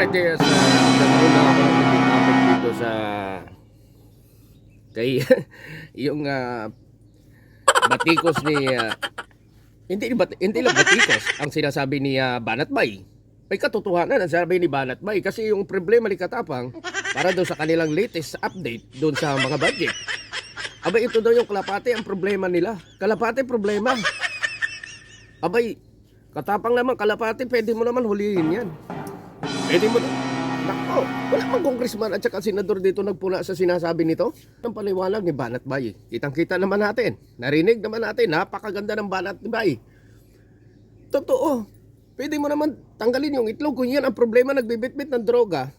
Alright, yes. Uh, nagkaroon na ako ng topic dito sa kay yung ah, batikos ni ah, hindi bat, hindi lang batikos ang sinasabi ni ah, Banat Bay. May katotohanan ang sabi ni Banat Bay kasi yung problema ni Katapang para daw sa kanilang latest update doon sa mga budget. Abay, ito daw yung kalapate ang problema nila. Kalapate problema. Abay, katapang naman kalapate, pwede mo naman hulihin yan. Pwede mo na. Nako, wala mang congressman at saka senador dito nagpula sa sinasabi nito. Ang paliwanag ni Banat Bay. Kitang-kita naman natin. Narinig naman natin. Napakaganda ng Banat Bay. Totoo. Pwede mo naman tanggalin yung itlog kung yan ang problema nagbibitbit ng droga.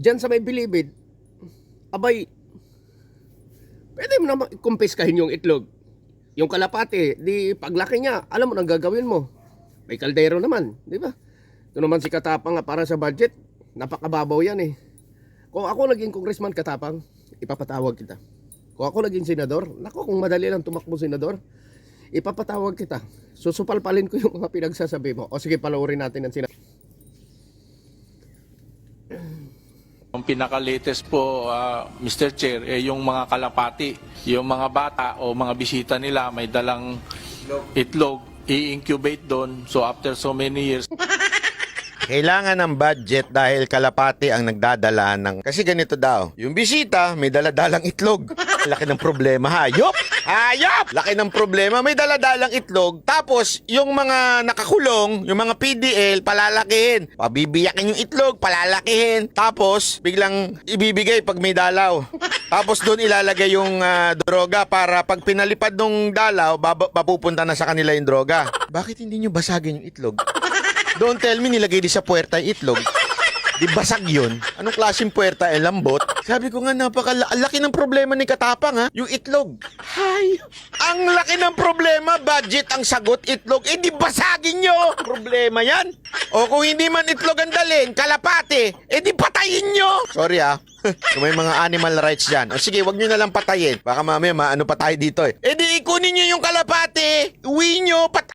Diyan sa may bilibid. Abay, pwede mo naman kumpiskahin yung itlog. Yung kalapate, di paglaki niya, alam mo nang gagawin mo. May kaldero naman, di ba? Ito naman si Katapang nga para sa budget, napakababaw yan eh. Kung ako naging congressman Katapang, ipapatawag kita. Kung ako naging senador, nako kung madali lang tumakbo senador, ipapatawag kita. Susupalpalin ko yung mga pinagsasabi mo. O sige, paloorin natin ang sinabi. Ang pinaka-latest po, ah, Mr. Chair, eh, yung mga kalapati, yung mga bata o mga bisita nila may dalang itlog, i-incubate doon. So after so many years, Kailangan ng budget dahil kalapati ang nagdadala ng... Kasi ganito daw, yung bisita may daladalang itlog. Laki ng problema, hayop! Hayop! Laki ng problema, may daladalang itlog. Tapos, yung mga nakakulong, yung mga PDL, palalakihin. Pabibiyakin yung itlog, palalakihin. Tapos, biglang ibibigay pag may dalaw. Tapos doon ilalagay yung ah, droga para pag pinalipad nung dalaw, baba, mapupunta na sa kanila yung droga. Bakit hindi nyo basagin yung itlog? Don't tell me nilagay di sa puwerta yung itlog. Di basag yun. Anong klaseng puwerta? Eh, lambot? Sabi ko nga, napaka ang laki ng problema ni Katapang, ha? Yung itlog. Hay! Ang laki ng problema, budget ang sagot, itlog. Eh, di basagin nyo! Problema yan. O kung hindi man itlog ang dalhin, kalapate, eh di patayin nyo! Sorry, ha? Kung may mga animal rights dyan. O sige, wag nyo na lang patayin. Baka mamaya maano pa tayo dito, eh. Eh di ikunin nyo yung kalapate, uwi nyo, pat